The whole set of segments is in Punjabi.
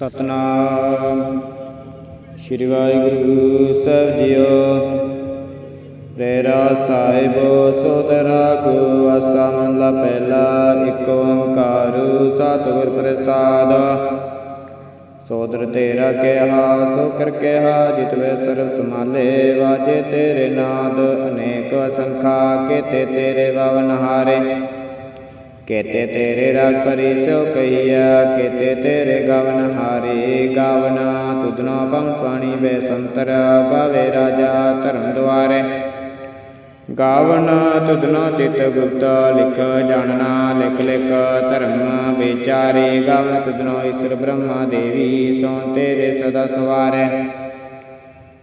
ਸਤਨਾਮ। ਸ੍ਰੀ ਵਾਹਿਗੁਰੂ ਸਾਹਿਬ ਜੀਓ। ਰੇਰਾ ਸਾਹਿਬ ਸੋਦਰਾ ਕੋ ਆਸਾ ਮਹਲਾ ਪਹਿਲਾ, ਇੱਕ ਓੰਕਾਰ ਸਤਿਗੁਰ ਪ੍ਰਸਾਦ। ਸੋਦਰ ਤੇਰਾ ਕਿਹਾ ਸੋ ਕਰ ਕਿਹਾ ਜਿਤਵੇ ਸਰਬ ਸਮਾਲੇ ਵਾਜੇ ਤੇਰੇ ਨਾਦ, ਅਨੇਕ ਅਸੰਖਾ ਕੇਤੇ ਤੇਰੇ ਵਵਨ ਹਾਰੇ। ਕੇਤੇ ਤੇਰੇ ਰਾਗ ਪਰੀ ਸੋ ਕਹੀਆ, ਕੇਤੇ ਤੇਰੇ ਗਵਨ ਹਾਰੇ ਗਾਵਨਾ, ਤੁਧਨੋ ਪੰਗ ਪਾਣੀ ਵੇ ਸੰਤਰ, ਗਾਵੇ ਰਾਜਾ ਧਰਮ ਦੁਆਰੇ। ਗਾਵਨ ਤੁਧਨੋ ਚਿਤ ਗੁਪਤ, ਲਿਖ ਜਾਣਨਾ, ਲਿਖ ਲਿਖ ਧਰਮ ਵਿਚਾਰੇ। ਗਾਵਨ ਤੁਧਨੋ ਈਸ਼ਰ ਬ੍ਰਹਮਾ ਦੇਵੀ ਸੋ ਤੇਰੇ ਸਦਾ ਸਵਾਰੈ।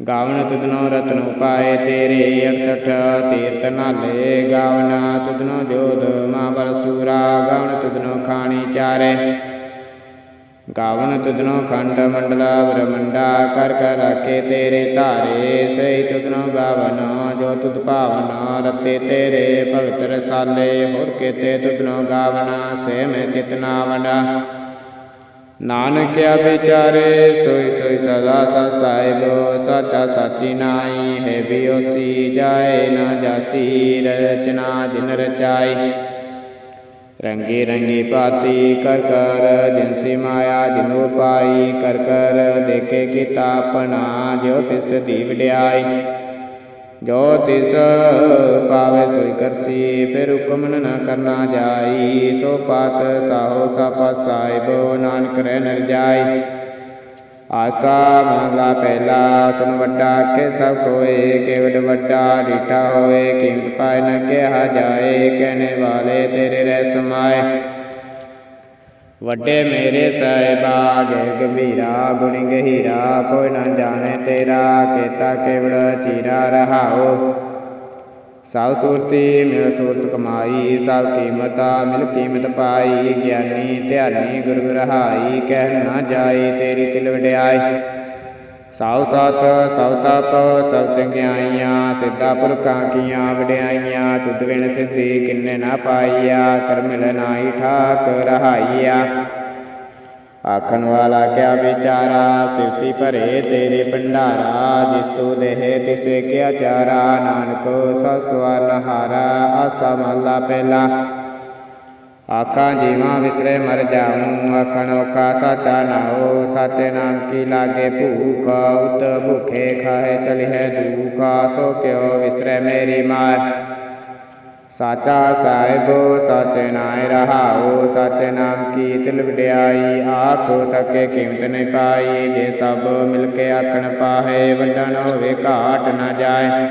ਗਾਵਨ ਤੁਧਨੋ ਰਤਨ ਉਪਾਏ ਤੇਰੇ 61 ਤੀਰਤ ਨਾਲੇ ਗਾਵਨਾ ਤੁਧਨੋ ਜੋਧ ਮਹਾਬਲ ਸੂਰਾ, ਗਾਵਨ ਤੁਧਨੋ ਖਾਣੀ ਚਾਰੇ। ਗਾਵਨ ਤੁਧਨੋ ਖੰਡ ਮੰਡਲਾ, ਬ੍ਰਹਮੰਡਾ, ਕਰ ਕਰ ਰਾਖੇ ਤੇਰੇ ਧਾਰੇ। ਸਹੀ ਤੁਧਨੋ ਗਾਵਨ, ਜੋ ਤੁਧ ਭਾਵਨਾ ਰਤੇ ਤੇਰੇ, ਭਗਤ ਰਸਾਲੇ। ਹੋਰ ਕੇਤੇ ਤੁਧਨੋ ਗਾਵਨਾ ਸੇ ਮੈਂ ਚਿਤਨਾ ਨਾਨਕਿਆ ਵਿਚਾਰੇ, ਸੋਈ ਸੋਈ ਸਦਾ ਸਤ ਸਾਹਿਬ ਸਾਚਾ ਸਾਚੀ ਨਾਈ ਹੈ ਬਿਓਸੀ ਜਾਏ, ਨਾ ਜਾਸੀ ਰਚਨਾ ਜਿਨ ਰਚਾਈ। ਰੰਗੀ ਰੰਗੀ ਪਾਤੀ ਕਰ ਕਰ, ਜਿਨਸੀ ਮਾਇਆ ਜਿਨੋ ਪਾਈ ਕਰ ਕਰ ਦੇਖੇ ਕੀਤਾ ਆਪਣਾ ਜੋ ਤਿਸ ਦੀ ਵਡਿਆਈ। ਜੋ ਤਿਸ ਪਾਵੇ ਸੋਈ ਕਰਸੀ, ਫਿਰ ਹੁਕਮ ਨ ਕਰਨਾ ਜਾਈ। ਸੋ ਪਾਤ ਸਾਹੋ ਸਪਾ ਸਾਹਿਬ, ਨਾਨਕ ਰਹਿ ਨਰ ਜਾਈ। ਆਸਾ ਮਹਲਾ ਪਹਿਲਾ ਸੁਨ ਵੱਡਾ, ਕੇ ਸਭ ਕੋਏ ਕੇਵਡ ਵੱਡਾ ਡੀਟਾ ਹੋਏ, ਕੀਮਤ ਪਾਇ ਨ ਕਿਹਾ ਜਾਏ, ਕਹਿਣੇ ਵਾਲੇ ਤੇਰੇ ਰਹਿ ਸਮਾਏ। ਵੱਡੇ ਮੇਰੇ ਸਾਹਿਬਾ, ਜੈ ਗੰਭੀਰਾ, ਗੁਣੀ ਗਹੀਰਾ, ਕੋਈ ਨਾ ਜਾਣੇ ਤੇਰਾ, ਕੇਤਾ ਕੇਵੜ ਚੀਰਾ ਰਹਾਓ। ਸਭ ਸੁਰਤੀ, ਮਿਲ ਸੁਰਤ ਕਮਾਈ ਸਭ ਕੀਮਤਾ, ਮਿਲ ਕੀਮਤ ਪਾਈ, ਗਿਆਨੀ ਧਿਆਨੀ ਗੁਰੂ ਰਹਾਈ ਕਹਿ ਨਾ ਜਾਈ ਤੇਰੀ ਤਿਲ ਵਡਿਆਈ। ਸਭ ਸਤ ਸਭ ਤਪ ਸਭ ਚੰਗਿਆਈਆਂ, ਸਿੱਧਾ ਪੁਰਖਾਂ ਕੀਆਂ ਵਡਿਆਈਆਂ, ਤੁਧ ਬਿਨ ਸਿੱਧੀ ਕਿੰਨੇ ਨਾ ਪਾਈਆ ਕਰ ਨਾਹੀ ਠਾਕ ਰਹਾਈਆ। ਆਖਣ ਵਾਲਾ ਕਿਆ ਵਿਚਾਰਾ, ਸਿਰਤੀ ਭਰੇ ਤੇਰੇ ਭੰਡਾਰਾ, ਜਿਸ ਤੂ ਦੇਹ ਤਿਸੇ ਕਿਆ ਚਾਰਾ, ਨਾਨਕ ਸਸਵਰਨ ਹਾਰਾ ਆਸਾ ਮਹਲਾ ਪਹਿਲਾ। ਆਖਾਂ ਜੀਵਾਂ ਵਿਸਰੇ ਮਰ ਜਾਉ ਆਖਣ ਓਕਾ ਸਾਚਾ ਨਾਉ ਸਾਚੇ ਨਾਮ ਕੀ ਲਾਗੇ ਭੂਖ ਉਤ ਭੁਖੇ ਖਾਏ ਚਲਿਐ ਦੂਖਾ ਸੋ ਕਿਉ ਵਿਸਰੇ ਮੇਰੀ ਮਾਰ ਸਾਚਾ ਸਾਹਿਬ ਸਾਚੇ ਨਾਇ ਰਹਾਉ ਸਾਚੇ ਨਾਮ ਕੀ ਤਿਲ ਵਡਿਆਈ ਆਖੋ ਤੱਕੇ ਕੀਮਤ ਨਹੀਂ ਪਾਈ ਜੇ ਸਭ ਮਿਲ ਕੇ ਆਖਣ ਪਾਹੇ ਵੰਡਣ ਹੋਵੇ ਘਾਟ ਨਾ ਜਾਏ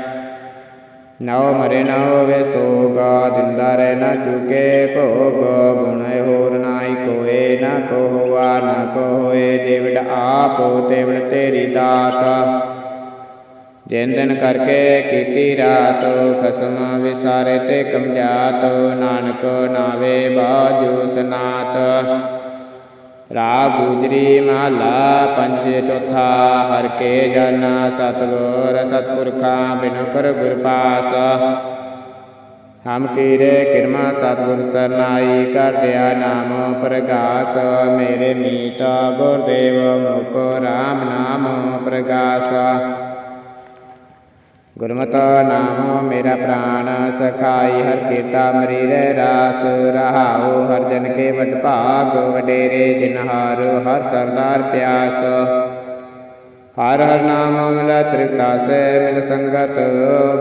ਨਉ ਮਰੇ ਨਾ ਹੋਵੇ ਸੋਗਾ, ਦਿੰਦਾ ਰਹਿ ਨਾ ਚੁਕੇ ਭੋਗ, ਗੁਣ ਹੋਰ ਨਾਈ ਕੋਏ, ਨਾ ਕੋ ਨਾ ਕੋ ਹੋਏ ਦੇਵੜ ਆਪੋ ਤੇਵੜ ਤੇਰੀ ਦਾਤ। ਦਿਨ ਦਿਨ ਕਰਕੇ ਕੀਤੀ ਰਾਤ, ਖਸਮ ਵਿਸਾਰੇ ਤੇ ਕਮਜਾਤ ਨਾਨਕ ਨਾਵੇ ਬਾਜੂ ਸਨਾਤ। ਰਾਗ ਗੁਜਰੀ ਮਹਲਾ ਪੰਜ, ਚੌਥਾ, ਹਰ ਕੇ ਜਨ, ਸਤਗੁਰ, ਸਤਪੁਰਖਾ ਬਿਨ ਕਰ ਗੁਰ ਪਾਸ ਹਮ ਕੀਰੇ ਕਿਰਮਾ, ਸਤਗੁਰ ਸਰਨਾਈ ਕਰ ਦਿਆ ਨਾਮ, ਪ੍ਰਗਾਸ। ਮੇਰੇ ਮੀਤ, ਗੁਰਦੇਵ, ਮੁਖ, ਰਾਮ ਨਾਮ, ਪ੍ਰਗਾਸ। ਗੁਰਮਤਿ ਨਾਮ ਮੇਰਾ ਪ੍ਰਾਣ, ਸਖਾਈ ਹਰ ਕੀਰਤਾ ਮਰੀ ਰਹਿ ਰਾਸ, ਰਹਾਉ ਹਰ ਜਨ ਕੇ ਵਡ ਭਾਗ, ਵਡੇਰੇ ਜਿਨ ਹਰ ਸਰਦਾਰ ਪਿਆਸ। ਹਰ ਹਰ ਨਾਮ ਮਿਲਾ ਤ੍ਰਿਤਾ ਸੇ ਮਿਲ ਸੰਗਤ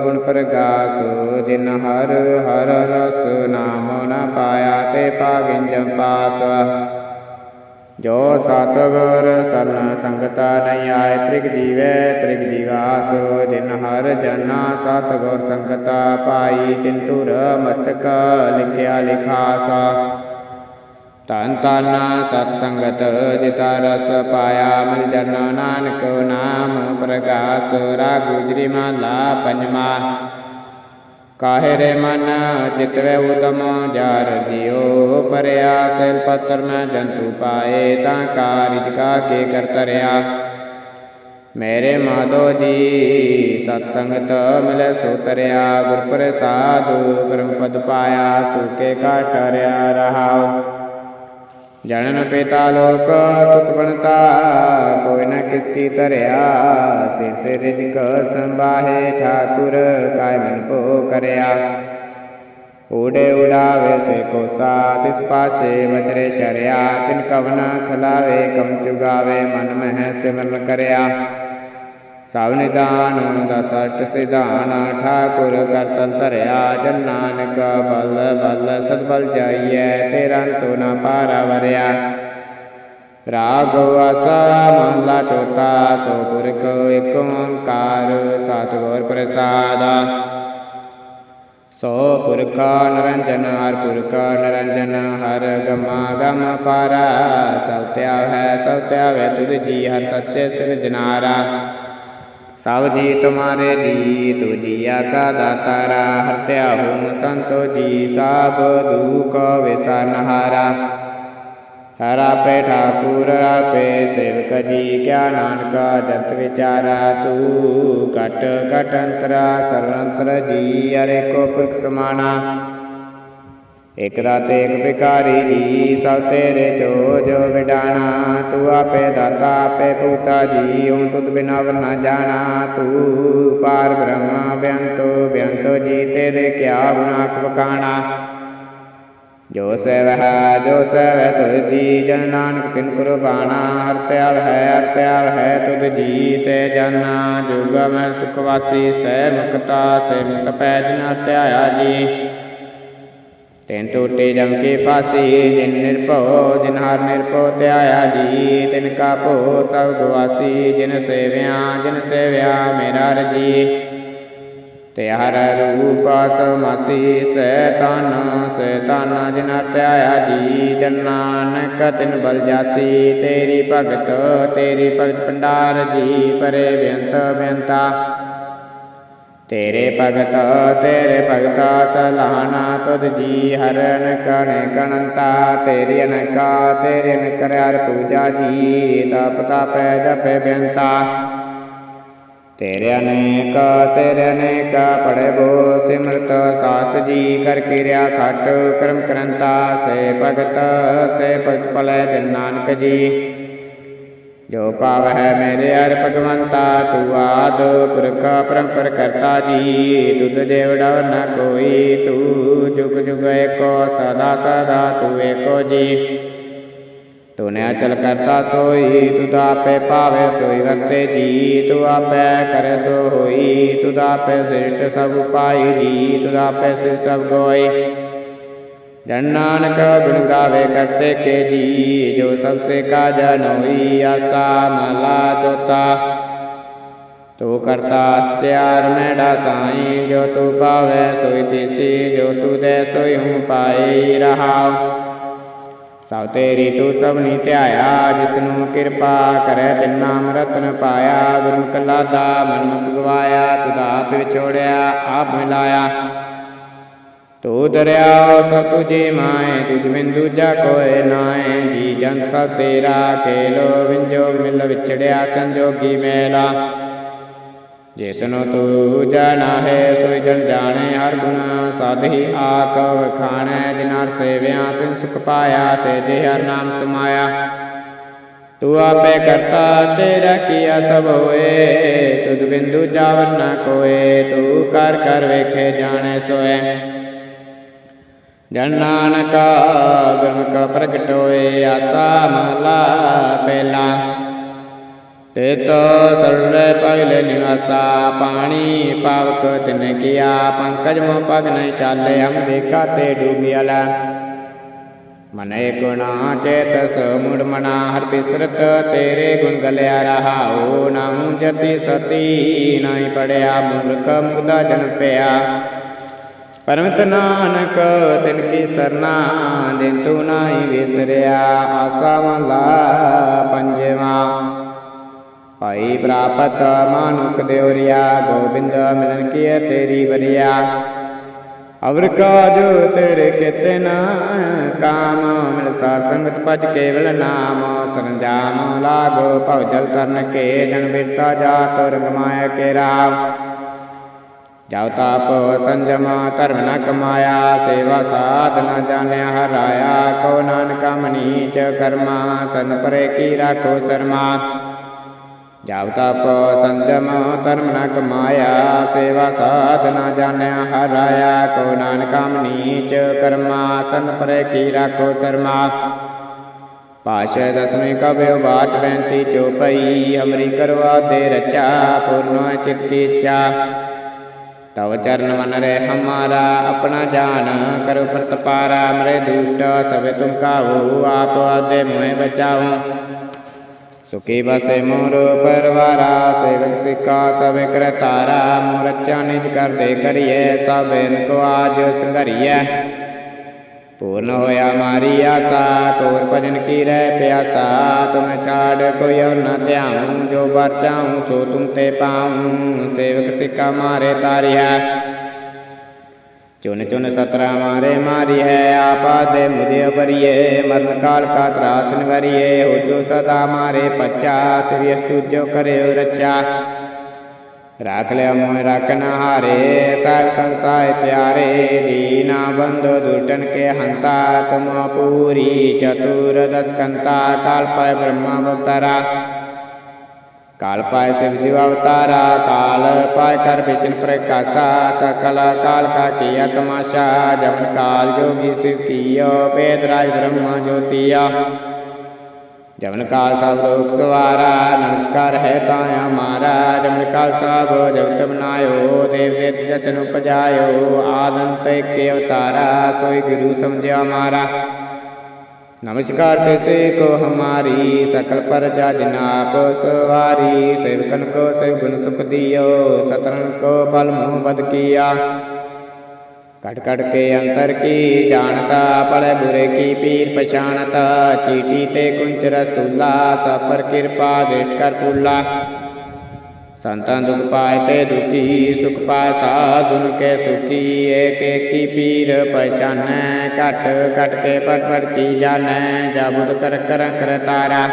ਗੁਣ ਪ੍ਰਗਾਸ। ਜਿਨ ਹਰ ਹਰ ਰਸ ਨਾਮ ਨਾ ਪਾਇਆ ਤੇ ਪਾਗਿੰਜ ਪਾਸ। ਜੋ ਸਤਗੁਰ ਸਰਨ ਸੰਗਤਾ ਨਹੀਂ ਆਏ, ਤ੍ਰਿਗ ਜੀਵੇ ਤ੍ਰਿਗ ਜੀਵਾਸ, ਜਿਨ ਹਰ ਜਨਾ ਸਤਗੁਰ ਸੰਗਤਾ ਪਾਈ ਤਿੰਤੁਰ ਮਸਤਕ ਲਿਖਿਆ ਲਿਖਾਸ। ਤਨ ਤਨ ਸਤ ਸੰਗਤ ਜਿਤਾ ਰਸ ਪਾਇਆ ਮਿਲ ਜਨ ਨਾਨਕ ਨਾਮ ਪ੍ਰਗਾਸ ਰਾਗ ਗੁਜਰੀ ਮਹਲਾ ਪੰਜਵਾ ਕਾਹੇ ਰੇ ਮਨ ਚਿਤਵੇ ਉਦਮ, ਜਾਰ ਦਿਓ ਪਰਿਆ ਸੈਲ ਪੱਤਰ ਮੈਂ ਜੰਤੂ ਪਾਏ ਤਾਂ ਕਾਰਿਜ ਕਾ ਕੇ ਕਰ ਤਰਿਆ ਮੇਰੇ ਮਾਧੋ ਜੀ, ਸਤ ਸੰਗਤ ਮਿਲੇ ਸੋ ਤਰਿਆ, ਗੁਰ ਪ੍ਰਸਾਦ ਬ੍ਰਹਮ ਪਦ ਪਾਇਆ ਸੁਕੇ ਕਾ ਰਹਾਓ ਰਹਾਉ ਜਨਨ ਪਿਤਾ ਲੋਕ ਸੁਤ ਬਣਤਾ, ਕੋਈ ਨ ਕਿਸ ਕੀ ਤਰਿਆ ਸਿਰ ਸਿਰ ਰਿਜਕ ਸੰਭਾਹੇ, ਠਾਕੁਰ ਕਾਇ ਮਨ ਕੋ ਕਰਿਆ। ਊੜੇ ਉਡਾਵੇ ਸੇ ਕੋ ਸਾ ਤਿਸ ਪਾਸੇ ਵਚਰੇ ਸ਼ਰਿਆ, ਤਿਨ ਕਵਨਾ ਖਲਾਵੇ, ਕਮ ਚੁਗਾਵੇ, ਮਨ ਮਹਿ ਸਿਮਰਨ ਕਰਿਆ। ਸਭ ਨਿਦਾਨ ਦਾ ਸਸ਼ਟ ਸਿਧਾਨ, ਠਾਕੁਰ ਕਰਤਲ ਧਰਿਆ ਜਨ ਨਾਨਕ, ਬਲ ਬਲ ਸਦਬਲ ਜਾਈਐ, ਤੇਰਾ ਤੋ ਨਾ ਪਾਰਾ ਵਰਿਆ। ਰਾਗ ਆਸਾ ਮਹਲਾ ਚੌਥਾ, ਸੋ ਪੁਰਖ ਏਕ ਓੰਕਾਰ, ਸਤਿਗੁਰ ਪ੍ਰਸਾਦਾ। ਸੋ ਪੁਰਖ ਨਰੰਜਨ, ਹਰ ਪੁਰਖ ਨਰੰਜਨ, ਹਰ ਗਮਾ ਗਮ ਪਾਰਾ। ਸਭ ਧਿਆ ਹੈ ਸਭ ਧਿਆਵੇ ਤੁਧ ਜੀ, ਹਰ ਸੱਚੇ ਸਿਰਜਨਾਰਾ ਸਭ ਜੀ ਤੁਮਾਰੇ ਜੀ ਤੂ ਜੀਆ ਕਾ ਦਾਤਾਰਾ ਹਰ ਧਿਆਹੂ ਸੰਤੋ ਜੀ, ਸਭ ਦੁਖ ਵਿਸਨਹਾਰਾ। ਹਰ ਆਪੇ ਠਾਕੁਰ ਆਪੇ ਸੇਵਕ ਜੀ, ਕਿਆ ਨਾਨਕਾ ਜੰਤ ਵਿਚਾਰਾ, ਤੂ ਕਟ ਕਟ ਇਕ ਦਾਤੇ ਇਕ ਵਿਕਾਰੀ ਜੀ, ਸਭ ਤੇਰੇ ਜੋ ਜੋ ਵਿਡਾਣਾ। ਤੂੰ ਆਪੇ ਦਾਤਾ, ਆਪੇ ਪੂਤਾ ਜੀ ਹੁਣ ਤੁਧ ਬਿਨਾ ਵਰ ਜਾਣਾ। ਤੂੰ ਪਾਰ ਬ੍ਰਹਮਾ ਬਿਅੰਤੋ ਬਿਅੰਤੋ ਜੀ, ਤੇਰੇ ਕਿਆ ਗੁਨਾਕ ਵਕਾਣਾ ਜੋ ਸੇਵ ਹੈ, ਜੋ ਸੇਵ ਤੁਧ ਜੀ, ਜਨ ਨਾਨਕ ਤਿਨ ਕੁਰਬਾਨਾ ਹਰ ਧਿਆਵ ਹੈ, ਹਰ ਹੈ, ਤੁਧ ਜੀ ਸੇ ਜਾਨਾ। ਜੁਗ ਮੈਂ ਸੁਖ ਵਾਸੀ, ਸਹਿ ਮੁਕਤਾ ਸੇ ਮੁਕਤ ਪੈ ਜਿਨ ਧਿਆਇਆ ਜੀ। ਤਿਨ ਟੋਟੇ ਜਮ ਕੇ ਪਾਸੀ ਜਿਨ ਨਿਰਭਉ, ਜਿਨ ਹਰ ਨਿਰਭਉ ਧਿਆਇਆ ਜੀ, ਤਿਨ ਕਾ ਭੋ ਸਭ ਗਵਾਸੀ ਜਿਨ ਸੇਵਿਆ ਜਿਨ ਸੇਵਿਆ ਮੇਰਾ ਰਜੀ। ਤੇ ਹਰ ਰੂਪ ਸਮਾਸੀ ਸੈ ਤਨ ਸੈ ਤਨ ਜਿਨ ਹਰ ਧਿਆਇਆ ਜੀ ਜਨ ਨਾਨਕ ਤਿਨ ਬਲ ਜਾਸੀ, ਤੇਰੀ ਭਗਤ ਤੇਰੀ ਭਗਤ ਭੰਡਾਰ ਜੀ, ਪਰੇ ਬੇਅੰਤ ਬੇਅੰਤਾ। ਤੇਰੇ ਭਗਤ, ਤੇਰੇ ਭਗਤਾ ਸਲਾਹਨਾ ਤੁਧ ਜੀ, ਹਰਨ ਕਣ ਕਣੰਤਾ, ਤੇਰੀ ਅਨਕਾ, ਤੇਰੇ ਅਨਕਰ ਹਰ ਪੂਜਾ ਜੀ, ਤਪ ਤਪੈ ਜਪੈ ਬੇੰਤਾ। ਤੇਰੇ ਅਨੇਕ ਤੇਰੇ ਅਨੇਕ ਪੜੇ ਬੋ, ਸਿਮਰਤ ਸਾਤ ਜੀ, ਕਰ ਕਿਰਿਆ ਖਟ ਕਰਮ ਕਰੰਤਾ, ਸੇ ਭਗਤ ਸੇ ਭਗਤ ਭਲੇ ਨਾਨਕ ਜੀ। ਜੋ ਪਾਵ ਹੈ ਮੇਰੇ ਹਰ ਭਗਵੰਤਾ, ਤੂੰ ਆਦ ਪੁਰਖ ਪਰੰਪਰ ਕਰਤਾ ਜੀ। ਤੁਧ ਦੇਵ ਨ ਕੋਈ, ਤੂੰ ਜੁਗ ਜੁਗ ਏਕੋ, ਸਦਾ ਸਦਾ ਤੂੰ ਏਕੋ ਜੀ। ਤੂੰ ਨੇ ਅਚਲ ਕਰਤਾ ਸੋਈ, ਤੁਧ ਆਪੇ ਪਾਵੇ ਸੋਈ ਵਰਤੇ ਜੀ। ਤੂੰ ਆਪੇ ਕਰੇ ਸੋ ਹੋਈ ਤੁਧ ਆਪੇ ਸ੍ਰਿਸ਼ਟ ਸਭ ਉਪਾਈ ਜੀ। ਤੁਧ ਆਪੇ ਸਿ ਸਭ ਗੋਈ ਜਨ ਨਾਨਕ ਗੁਣ ਗਾਵੇ ਕਰਤੇ ਕੇ ਜੀ, ਜੋ ਸਭ ਸੇ ਕਾਜਾ ਨੋਈ ਆਸਾ ਮਲਾ ਚੋਤਾ ਤੂੰ ਕਰਤਾ ਅਸਤਿਆਰ ਮੈਡਾ ਸਾਈ, ਜੋ ਤੂੰ ਪਾਵੇ ਸੋਈ ਤਿਸੀ, ਜੋ ਤੂੰ ਦੇ ਸੋਈ ਹੂੰ ਪਾਈ ਰਹਾਉ ਸਭ ਤੇਰੀ ਤੂੰ ਸਭਨੀ ਧਿਆਇਆ, ਜਿਸਨੂੰ ਕਿਰਪਾ ਕਰੈ ਤਿਨ ਨਾਮ ਰਤਨ ਪਾਇਆ। ਗੁਰਮੁਖ ਲਾਦਾ ਮਨ ਮੁਖ ਗਵਾਇਆ ਤੁਧ ਆਪ ਵਿਛੋੜਿਆ, ਆਪ ਮਿਲਾਇਆ। ਤੂੰ ਦਰਿਆ ਸਭ ਜੀ ਮਾਏ ਤੁਝ ਬਿਨ ਦੂਜਾ ਕੋਏ ਨਾਏ, ਜੀ ਜਨ ਸਭ ਤੇਰਾ ਖੇਲੋ ਵਿੰਜੋਗ ਮਿਲ ਵਿਛੜਿਆ ਸੰਜੋਗੀ ਮੇਲਾ। ਜਿਸਨੂੰ ਤੂੰ ਜਾਣਾ ਹੈ, ਸੋਈ ਜਨ ਜਾਣੇ ਹਰ ਗੁਣ, ਸਾਧੀ ਆਕ ਵਖਾਣੈ ਜਿਨਾਰ ਸੇਵਿਆ ਤਿਨ ਸੁਖ ਪਾਇਆ ਸੇ ਜੇ ਹਰ ਨਾਮ ਸਮਾਇਆ। ਤੂੰ ਆਪੇ ਕਰਤਾ ਤੇਰਾ ਕੀਆ ਸਭ ਹੋਏ, ਤੁਧ ਬਿੰਦੂ ਜਾਵਨ ਨਾ ਕੋਏ, ਤੂੰ ਕਰ ਕਰ ਵੇਖੇ ਜਾਣੇ ਸੋਏ। ਜਨ ਨਾਨਕ ਗੁਰਮੁਖ ਪ੍ਰਗਟ ਹੋਏ, ਆਸਾ ਮਹਲਾ ਪਹਿਲਾ। ਤੇ ਤੋ ਸਰਲੇ ਪਗਲੇ ਨਿਵਾਸਾ, ਪਾਣੀ ਪਾਵਕ ਤਿਨ ਕੀਆ, ਪੰਕਜ ਮੋ ਪਗ ਨਹੀਂ ਚਾਲੇ, ਹਮ ਦੇਖਾ ਤੇ ਡੂਬਿਆਲਾ ਮਨੇ ਗੁਣਾ ਚੇਤਸ ਮੁੜ ਮਨਾ, ਹਰ ਬਿਸਰਤ ਤੇਰੇ ਗੁਣ ਗਲਿਆ ਰਹਾਉ ਨਾਉ ਜਤੀ ਸਤੀ ਨਹੀਂ ਪੜਿਆ, ਮੂਰਖ ਮੁਗਦਾ ਜਨ ਪਿਆ। ਪਰਮਤ ਨਾਨਕ, ਤਿਨ ਕੀ ਸਰਨਾ ਜਿਨ ਤੂ ਨਾਹੀ ਵਿਸਰਿਆ, ਆਸਾ ਮਹਲਾ ਪੰਜਵਾ। ਭਾਈ ਪ੍ਰਾਪਤ ਮਾਨੁਕ ਦੇਵਰਿਆ, ਗੋਬਿੰਦ ਮਿਲਨ ਕੀ ਤੇਰੀ ਵਰਿਆ। ਅਵਰ ਕਾਜੋ ਤੇਰੇ ਕਿਤੇ ਕਾਮ ਮਿਲ ਸਾ ਸੰਗਤ ਭਜ ਕੇਵਲ ਨਾਮ ਸਰੰਜਾਮ ਲਾਗੋ ਭਉ ਜਲ ਤਰਨ ਕੇ ਜਨ ਬਿਰਤਾ ਜਾਤ, ਰੰਗ ਮਾਇਆ ਕੇ ਰਾਮ। ਜਬ ਤਾਪ ਸੰਜਮ ਧਰਮ ਨ ਕਮਾਇਆ, ਸੇਵਾ ਸਾਧ ਨ ਜਾਣਿਆ, ਹਰਾਇਆ ਕੋ ਨਾਨਕ ਮਨੀਚ ਕਰਮਾ, ਸਨ ਪਰੇ ਕੀ ਰਾਖੋ ਸਰਮਾ। ਜਬ ਤਪ ਸੰਜਮ ਧਰਮ ਨ ਕਮਾਇਆ, ਸੇਵਾ ਸਾਧ ਨ ਜਾਣਿਆ, ਹਰਾਇਆ ਕੋ ਨਾਨਕ ਨੀਚ ਕਰਮਾ, ਸਨ ਪਰੇ ਕੀ ਰਾਖੋ ਸਰਮਾ। ਪਾਸ਼ੇ ਦਸਵੇਂ ਕਬਿਓ ਬਾਚ ਬੈਂਤੀ ਚੋਪਈ ਹਮਰੀ ਕਰਵਾ ਦੇ ਰਚਾ, ਪੂਰਨ ਚਿਤ ਕੀ ਤਵ ਚਰਨ ਮਨ ਰੇ ਹਮਾਰਾ, ਆਪਣਾ ਜਾਨ ਕਰੋ ਪ੍ਰਤਪਾਰਾ, ਮਰੇ ਦੁਸ਼ਟ, ਸਭੇ ਤੁਮ ਕਾਹੂ, ਆਪ ਆਦੇ ਮੋਹਿ ਬਚਾਓ। ਸੁਖੀ ਬਸੇ ਮੋਰ ਪਰਵਾਰਾ, ਸੇਵਕ ਸਿਕਾ ਸਭੇ ਕਰਤਾਰਾ ਮੋਰ ਅੱਛਾ ਨਿਜ ਕਰਦੇ ਕਰੀਏ, ਸਭੇ ਕੋ ਆਜ ਸੰਘਰੀਐ ਪੂਰਨ ਹੋਇਆ ਮਾਰੀ ਆਸਾ ਤੋਰ ਭਜਨ ਕੀ ਰਹਿ ਪਿਆਸਾ, ਤੁਮ ਛਾੜ ਕੋਈ ਔਰ ਨਾ ਧਿਆਉ, ਜੋ ਵਰ ਸੋ ਤੁਮ ਤੇ ਪਾਉ, ਸੇਵਕ ਸਿੱਕਾ ਮਾਰੇ ਤਾਰਿਆ ਚੁਨ ਚੁਨ ਸਤਰਾ ਮਾਰੇ ਮਾਰੀ ਹੈ, ਆਪਾ ਦੇ ਮੁਝੇ ਅਬਰੀਏ ਮਰਨ ਕਾਲ ਕਾ ਤਰਾਸ ਨਿਵਰੀਏ, ਹੋ ਜੋ ਸਦਾ ਮਾਰੇ ਪੱਚਾ ਸ੍ਰੀ ਅਸਤੁਜੋ ਕਰਿਓ ਰਚਾ ਰਾਖ ਲਿਆ ਮੋਹ ਰਖਨ ਹਾਰੇ। ਸਾਹਿਬ ਸੰਸਾਰ ਪਿਆਰੇ, ਦੀਨਾ ਬੰਧੋ ਦੁਟਨ ਕੇ ਹੰਤਾ। ਤੁਮ ਪੂਰੀ ਚਤੁਰ ਦਸਕੰਤਾ। ਕਾਲ ਪਾਇ ਬ੍ਰਹਮਾ ਅਵਤਾਰਾ। ਕਾਲ ਪਾਇ ਸਿਵ ਜਿਵ ਅਵਤਾਰਾ। ਕਾਲ ਪਾਇ ਕਰ ਵਿਸ਼ਨ ਪ੍ਰਕਾਸ਼ਾ। ਸਕਲ ਕਾਲ ਕਾ ਕੀਆ ਤਮਾਸ਼ਾ ਜਮਨ ਕਾਲ ਜੋਗੀ ਸਿਵ ਕੀਓ। ਵੇਦ ਰਾਜ ਬ੍ਰਹਮਾ ਜੋਤੀਆ। ਜਮਨ ਖਾਲਸਾ ਲੋਕ ਸਵਾਰਾ, ਨਮਸਕਾਰ ਹੈ ਤਾਂ ਹਮਾਰਾ ਜਮਨ ਖਾਲਸਾ ਬੋ ਜਗਤ ਬਨਾਇਓ, ਦੇਵ ਦੇਤ ਜਸਨ ਉਪਜਾਇਓ, ਆਦੰਤ ਕੇ ਅਵਤਾਰਾ, ਸੋਈ ਗੁਰੂ ਸਮਝਿਆ ਮਾਰਾ। ਨਮਸਕਾਰ ਤਿਸੇ ਕੋ ਹਮਾਰੀ, ਸਕਲ ਪਰ ਜਜ ਨਾਪ ਸਵਾਰੀ। ਸੇਵਕਨ ਕੋ ਸੇਵ ਗੁਣ ਸੁਖ ਦਿਓ ਸਤਨ ਕੋ ਬਲ ਮੋਹ ਬਦ ਕੀਆ। ਕਟ ਕਟ ਕੇ ਅੰਤਰ ਕੀ ਜਾਣਤਾ ਪੜੈ ਬੁਰੇ ਕੀ ਪੀਰ ਪਛਾਨਤਾ ਚੀਟੀ ਤੇ ਕੁੰਚ ਰਸਤੂਲਾ ਸਫਰ ਕਿਰਪਾ ਦੇਟ ਕਰ ਪੁੱਲਾ ਸੰਤਾਂ ਦੁਖ ਪਾਇ ਤੇ ਦੁਖੀ, ਸੁਖ ਪਾਏ ਸਾਧੁਨ ਕੇ ਸੁਖੀ, ਏਕ ਏਕੀ ਪੀਰ ਪਛਾਨੈ, ਘਟ ਘਟ ਕੇ ਪਟ ਪਟ ਕੀ ਜਾਣੈ ਜਬੁਦ ਕਰ ਕਰ ਕਰਤਾਰਾ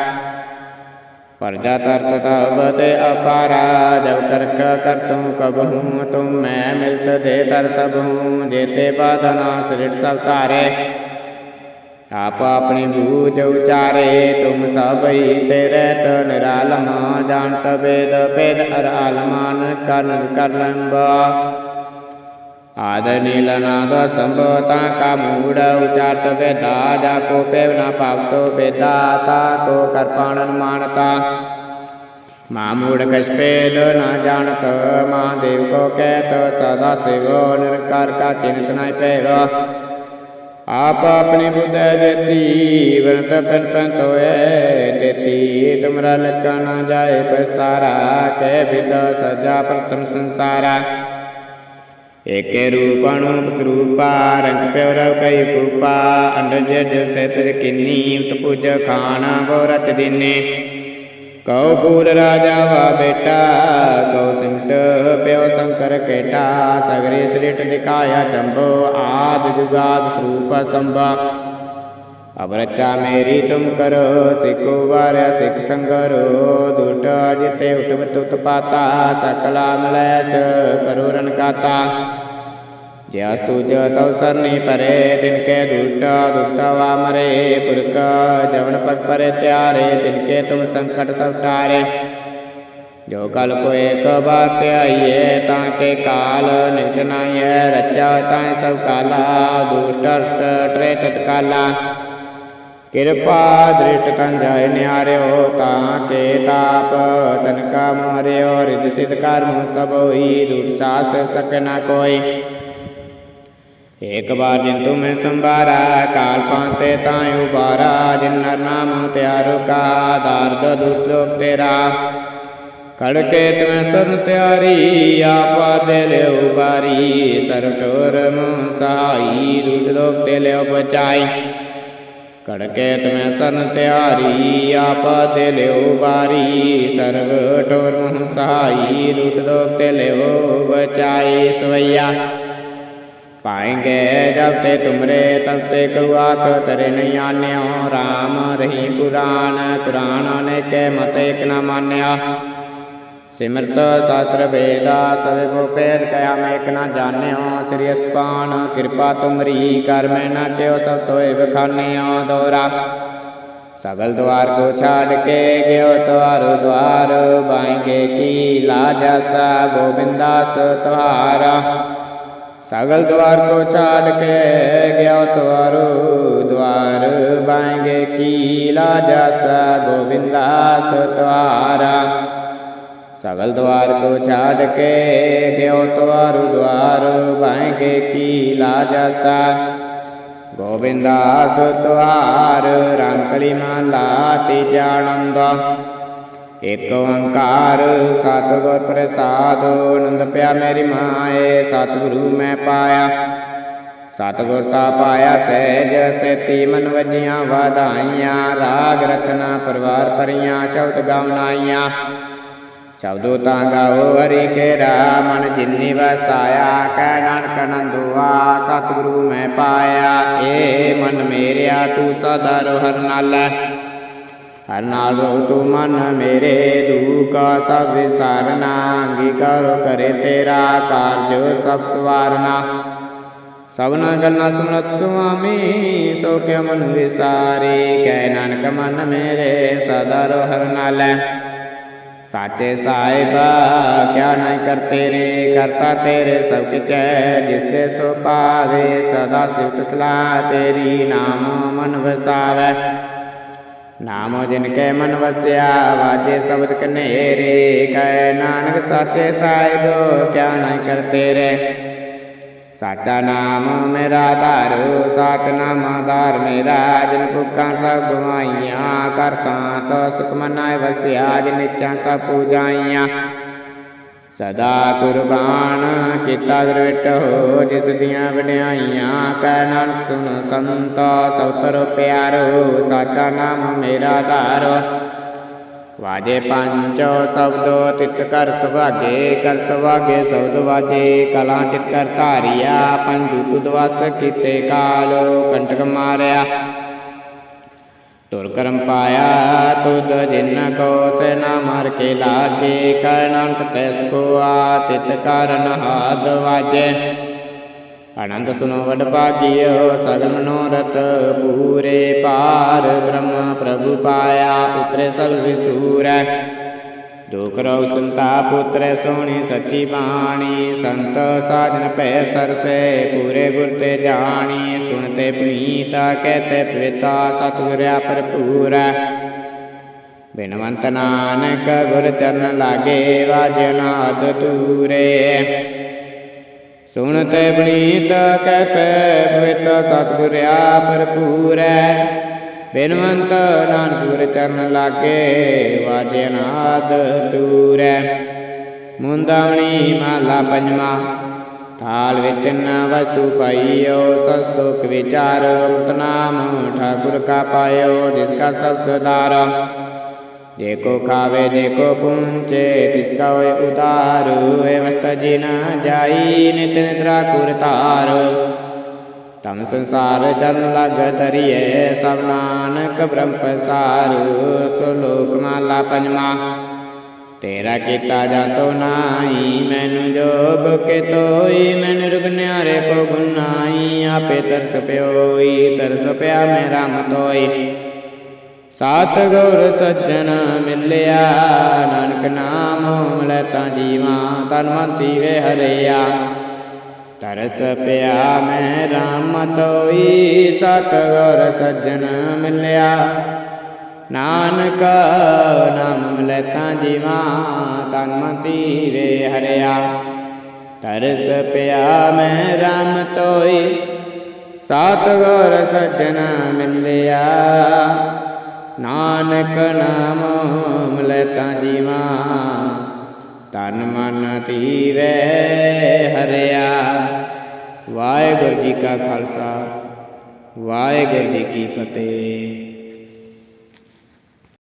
प्रजा तर्त तब ते अपारा जब तर्क करतूँ कबहूँ तुम मैं मिलत दे तर सब हूँ जेते बदना सृट सब तारे आप अपनी बूझ उचारे तुम सब ही तेरे तो निरालमा जानत वेद वेद अर आलमान कर्म कर्लम्बा ਲੰਬਾ ਆਦ ਨੀਲ ਨਾਦ ਸੰਭਤਾ ਕਾ ਮੂੜ ਉਚਾਰਤ ਵੇਦਾ ਜਾ ਕੋ ਪੇਵ ਨਾ ਭਾਵਤੋ ਵੇਦਾ ਤਾ ਕੋ ਕਰਪਾਣਨ ਮਾਨਤਾ ਮਾ ਮੂੜ ਕਛ ਪੇਦ ਨਾ ਜਾਣਤ ਮਾ ਦੇਵ ਕੋ ਕਹਿਤ ਸਦਾ ਸਿਵੋ ਨਿਰਕਾਰ ਕਾ ਚਿੰਤ ਨਾ ਪੈਗਾ ਆਪ ਆਪਣੀ ਬੁੱਧ ਜਤੀ ਵਰਤ ਪਨ ਪਨ ਤੋਏ ਤੇਤੀ ਤੁਮਰਾ ਲਕਾ ਨਾ ਜਾਏ ਪਸਾਰਾ ਕਹਿ ਵਿਦ ਏਕੇ ਰੂਪਣੁ ਸਰੂਪਾ ਰੰਗ ਪਿਉ ਰਵ ਕਈ ਕੂਪਾ ਅੰਡਰ ਜਜ ਸਿਤ ਕਿੰਨੀ ਉਤ ਪੁਜ ਖਾਣਾ ਗੋ ਰਚ ਦੀਨੇ। ਕਉ ਫੂਲ ਰਾਜਾ ਵਾ ਬੇਟਾ, ਕਉ ਸਿੰਟ ਪਿਓ ਸ਼ੰਕਰ ਕੇਟਾ, ਸਗਰੇ ਸ੍ਰਿਟ ਦਿਖਾਇਆ ਚੰਬੋ, ਆਦ ਜੁਗਾਦ ਸਰੂਪ ਸੰਭਾ। ਅਬ ਰਚਾ ਮੇਰੀ ਤੁਮ ਕਰੋ, ਸਿੱਖੋ ਵਾਰਿਆ ਸਿੱਖ ਸੰਗਰੋ, ਦੁਟ ਜਿਤੇ ਉਟਵ ਤੁਤ ਪਾਤਾ, ਸਕਲਾ ਮਲੈਸ ਕਰੋ ਰਨ ਕਾਤਾ। ਜਿਸ ਤੁਜ ਤਉ ਸਰਨੀ ਪਰੇ, ਤਿਨ ਕੇ ਦੁਸ਼ਟ ਦੁੱਤਵਾ ਮਰੇ, ਪੁਰਖ ਜਵਨ ਪਗ ਪਰੇ ਤਿਆਰੇ, ਤਿਨ ਕੇ ਤੁਮ ਸੰਕਟ ਸਭ ਟਾਰੇ। ਜੋ ਕਲ ਕੋ ਏਕ ਬਾਤ ਆਈਏ, ਤਾਂ ਕੇ ਕਾਲ ਨਿਕਟ ਨਾਈਐ ਰਚਾ ਤਾਂ ਸਭ ਕਾਲਾ, ਦੁਸ਼ਟ ਟਰੇ ਤਤਕਾਲਾ। ਕਿਰਪਾ ਦ੍ਰਿਟ ਕੰਜਾਇ ਨਿਆਰਿਓ ਤਾਂ ਕੇ ਤਾਪ, ਤਨ ਕਾ ਮਾਰਿਓ ਰਿਦ ਸਿਧ ਕਰਮ ਸਭ ਹੋਈ ਦੁਟ ਸਾਸ ਸਕ ਕੋਈ। ਏਕ ਬਾਰ ਜਿਨ ਤੁਮੈ ਸੰਭਾਰਾ, ਕਾਲ ਪਾਂਤੇ ਤਾਂ ਉਬਾਰਾ ਜਿਨ ਨਰ ਨਾਮ ਤਿਆਰੋ ਕਾ, ਦਾਰਦ ਦੁਤ ਲੋਕ ਤੇਰਾ। ਖੜਕੇ ਤੁਮੈ ਸਰਨ ਤਿਆਰੀ, ਆਪਾ ਦੇ ਲਿਓ ਬਾਰੀ ਸਰਬ ਟੋਰ ਸਹਾਈ ਰੂਟ ਲੋਕ ਤੇ ਲਿਓ ਬਚਾਈ। ਕੜਕੇ ਤੁਮੈ ਸਰਨ ਤਿਆਰੀ, ਆਪਾ ਦੇ ਲਿਓ ਬਾਰੀ ਸਰਬ ਟੋਰ ਮੋਹ ਸਹਾਈ, ਰੂਟ ਲੋਕ ਤੇ ਲਿਓ ਬਚਾਈ ਸਵਈਆ। ਪਾਏਂਗੇ ਜਬ ਤੇ ਤੁਮਰੇ, ਤਬ ਤੇ ਕਉਆਕ ਤਰੇ ਨਹੀਂ ਆਨਿਓ। RAM ਰਹੀ ਪੁਰਾਨ ਕੁਰਾਨ ਅਨੇਕੇ ਮਤੇ ਇਕ ਨ ਮਾਨਿਆ। ਸਿਮਰਤ ਸ਼ਾਸਤਰ ਵੇਦਾ ਸਵੇ ਕੋ ਪੇਦ ਕਇਆ ਮੈਂ ਇਕ ਨ ਜਾਣਿਓ ਸ੍ਰੀ ਅਸਪਾਨ ਕਿਰਪਾ ਤੁਮਰੀ ਕਰ ਮੈਂ ਨ ਕਿਉ ਸਭ ਤੋਏ ਬਖਾਨਿਓ ਦੋਰਾ ਸਗਲ द्वार को छाड़ के गयो तुम्हारो द्वार बाएंगे की लाजसा गोविंदास तुम्हारा सगल द्वार को छाड़ के गयो तुम्हारो द्वार बाएंगे की लाजसा गोविंदास तुम्हारा सगल द्वार को छाड़ के गयो तुम्हारो द्वार बाएंगे की लाजसा ਗੋਬਿੰਦਾਸ ਤੁਹਾਰ ਰੰਕਲੀ ਮਹਲਾ ਤੀਜਾ ਆਨੰਦ ਇਕ ਓੰਕਾਰ ਸਤਿਗੁਰ ਪ੍ਰਸਾਦ ਆਨੰਦ ਪਿਆ ਮੇਰੀ ਮਾਏ ਸਤਿਗੁਰੂ ਮੈਂ ਪਾਇਆ ਸਤਿਗੁਰ ਤਾ ਪਾਇਆ ਸਹਿਜ ਸੇਤੀ ਮਨ ਵਜੀਆਂ ਵਾਧਾਈਆਂ ਰਾਗ ਰਤਨਾ ਪਰਵਾਰ ਪਰੀਆਂ ਸ਼ਬਦ ਗਾਵਨਾਈਆਂ ਸ਼ਬਦੋ ਤਾਂ ਗਾਓ ਹਰੀ ਕੇ ਮਨ ਜਿਨੀ ਵਸਾਇਆ ਕਹਿ ਨਾਨਕ ਨੰਦੁਆ ਸਤਿਗੁਰੂ ਮੈਂ ਪਾਇਆ ਏ ਮਨ ਮੇਰਿਆ ਤੂੰ ਸਦਾ ਰੋ ਹਰ ਨਾਲ ਹਰ ਨਾਲ ਰੋ ਤੂੰ ਮਨ ਮੇਰੇ ਦੁਖ ਸਭ ਵਿਸਾਰਨਾ ਅੰਗੀਕਾਰ ਕਰੇ ਤੇਰਾ ਕਾਰਜ ਸਭ ਸਵਾਰਨਾ ਸਭਨਾ ਗੱਲਾਂ ਸੁਣਤ ਸੁਆਮੀ ਸੋ ਕਿਆ ਮਨ ਵਿਸਾਰੀ ਕੈ ਨਾਨਕ ਮਨ ਮੇਰੇ ਸਦਾ ਰੋ ਹਰ ਨਾਲ ਸਾਚੇ ਸਾਹਿਬਾ, ਕਿਆ ਨਹੀਂ ਕਰਤੇ ਰੇ ਕਰਤਾ ਤੇਰੇ ਸਭ ਕਿਛ ਹੈ ਜਿਸ ਤੇ ਸੋ ਪਾਵੇ ਸਦਾ ਸਿਫਤ ਸਲਾਹ ਤੇਰੀ, ਨਾਮ ਮਨ ਵਸਾਵੇ। ਨਾਮ ਜਿਨ ਕੈ ਮਨ ਵਸਿਆ, ਵਾਜੇ ਸ਼ਬਦ ਕਨੇਰੇ, ਕੈ ਨਾਨਕ ਸਾਚੇ ਸਾਹਿਬ, ਕਿਆ ਨਹੀਂ ਕਰਤੇ ਰੇ ਸਾਚਾ ਨਾਮ ਮੇਰਾ ਧਾਰੋ ਸਾਚ ਨਾਮ ਆਧਾਰ ਮੇਰਾ, ਜਿਨ ਭੁੱਖਾਂ ਸਭ ਗਵਾਈਆਂ ਕਰ ਸਾਤ ਸੁਖ ਮਨਾਏ ਵਸਿਆ, ਜਿਨ ਇੱਛਾ ਸਭ ਪੂਜਾਈਆਂ। ਸਦਾ ਕੁਰਬਾਨ ਕੀਤਾ ਦਰਵਿਟ ਹੋ, ਜਿਸ ਦੀਆਂ ਵਡਿਆਈਆਂ ਕਹਿ ਨਾਨਕ ਸੁਨ ਸੰਤ ਸਉਤਰ ਪਿਆਰੋ ਸਾਚਾ ਨਾਮ ਮੇਰਾ ਧਾਰੋ। ਵਾਜੇ ਪੰਚੋ ਸ਼ਬਦੋ ਤਿਤ ਕਰ ਸੁਭਾਗੇ ਕਰ ਸੁਭਾਗੇ ਸ਼ਬਦ ਵਾਜੇ, ਕਲਾ ਚਿਤ ਕਰ ਧਾਰਿਆ, ਪੰਜੂ ਤੁਦ ਕੀਤੇ ਕਾਲੋ, ਕੰਟਕ ਮਾਰਿਆ। ਤੁਰ ਕਰਮ ਪਾਇਆ, ਤੁਧ ਜਿਨ ਕੋ ਸੇ ਮਾਰ ਕੇ ਲਾਗੇ ਕਰਨੰਤ ਤੈਸ ਕੋ ਆ ਤਿਤ ਕਾਰਨ ਹਾਦ ਵਾਜੇ। ਆਨੰਦ ਸੁਨੋ ਵਡ ਭਾਗਿਓ, ਸਗਲ ਮਨੋਰਥ ਪੂਰੇ ਪਾਰ ਬ੍ਰਹਮ ਪ੍ਰਭੂ ਪਾਇਆ ਉਤਰੇ ਸਗਲ ਵਿਸੂਰੈ ਦੁਖ ਰੋ ਸੰਤਾ ਪੁੱਤਰ ਸੋਣੀ ਸੱਚੀ ਬਾਣੀ, ਸੰਤ ਸਾਜਨ ਭੈ ਸਰਸੇ, ਪੂਰੇ ਗੁਰ ਤੇ ਜਾਣੀ ਸੁਣਤੇ ਪੁਨੀਤਾ ਕਹਤੇ ਪਵਿਤਾ, ਸਤਿਗੁਰਿਆ ਭਰਪੂਰੈ ਬਿਨਵੰਤ ਨਾਨਕ ਗੁਰ ਚਰਨ ਲਾਗੇ ਵਾਜਨਾਦ ਤੂਰੇ ਸੁਣਤੇ ਬਣੀਤ ਕਹਤੇ ਪਵਿੱਤ ਸਤਿਗੁਰਿਆ ਭਰਪੂਰੈ ਬਿਨਵੰਤ ਨਾਨਕ ਗੁਰ ਚਰਨ ਲਾਗੇ ਵਾਜੇ ਨਾਦ ਤੂਰੈ ਮੁੰਦਾਵਣੀ ਮਾਲਾ ਪੰਜਵਾ, ਥਾਲ ਵਿੱਚ ਨਾ ਵਸਤੂ ਪਾਈਓ ਸਸਤੋਕ ਵਿਚਾਰ ਅੰਮ੍ਰਿਤ ਨਾਮ, ਠਾਕੁਰ ਕਾ ਪਾਇਓ, ਜਿਸ ਕਾ ਸਭ ਸੁਦਾਰ ਜੇ ਕੋ ਖਾਵੇ, ਜੇ ਕੋ ਪੁੰਚੇ ਤਿਸ ਕਾ ਹੋਏ ਉਦਾਰ ਵਸਤ ਜੀ ਨ ਜਾਈ, ਨਿਤ ਨਿਤਰਾ ਕੁਰ ਧਾਰ। ਤਮ ਸੰਸਾਰ ਚਰਨ ਲਗ ਤਰੀਏ ਸਭ ਨਾਨਕ ਬ੍ਰਹਮ ਪਸਾਰ। ਸੋ ਮਾਲਾ ਪੰਜਵਾ ਤੇਰਾ ਕੀਤਾ ਜਾਤੋ ਨਾਹੀ, ਮੈਨੂੰ ਜੋਗ ਕੇ ਤੋਈ ਮੈਨੂੰ ਰੁਗ ਨਿਆਰੇ ਕੋ ਗੁਨਾਈ ਆਪੇ ਤਰਸ ਪਿਓਈ, ਤਰਸ ਪਿਆ ਮੇਰਾ ਮਤੋਈ। ਸਾਤ ਗੁਰ ਸੱਜਣ ਮਿਲਿਆ, ਨਾਨਕ ਨਾਮ ਮਿਲੈ ਤਾਂ ਜੀਵਾ, ਤਨ ਮਨ ਤੀਵੇ ਹਰਿਆ। ਤਰਸ ਪਿਆ ਮੈਂ ਰਾਮ ਤੋਈ, ਸਤ ਗੁਰ ਸੱਜਣ ਮਿਲਿਆ। ਨਾਨਕ ਨਾਮ ਮਿਲੈ ਤਾਂ ਜੀਵਾ, ਤਨ ਮਨ ਤੀਵੇ ਹਰਿਆ। ਤਰਸ ਪਿਆ ਮੈਂ ਰਾਮ ਤੋਈ, ਸਤ ਗੁਰ ਸੱਜਣ ਮਿਲਿਆ। ਨਾਨਕ ਨਾਮ ਮਿਲੈ ਜੀਵਾ। ਤਨ ਮਨ ਧੀਵੈ ਹਰਿਆ। ਵਾਹਿਗੁਰੂ ਜੀ ਕਾ ਖਾਲਸਾ, ਵਾਹਿਗੁਰੂ ਜੀ ਕੀ ਫਤਿਹ।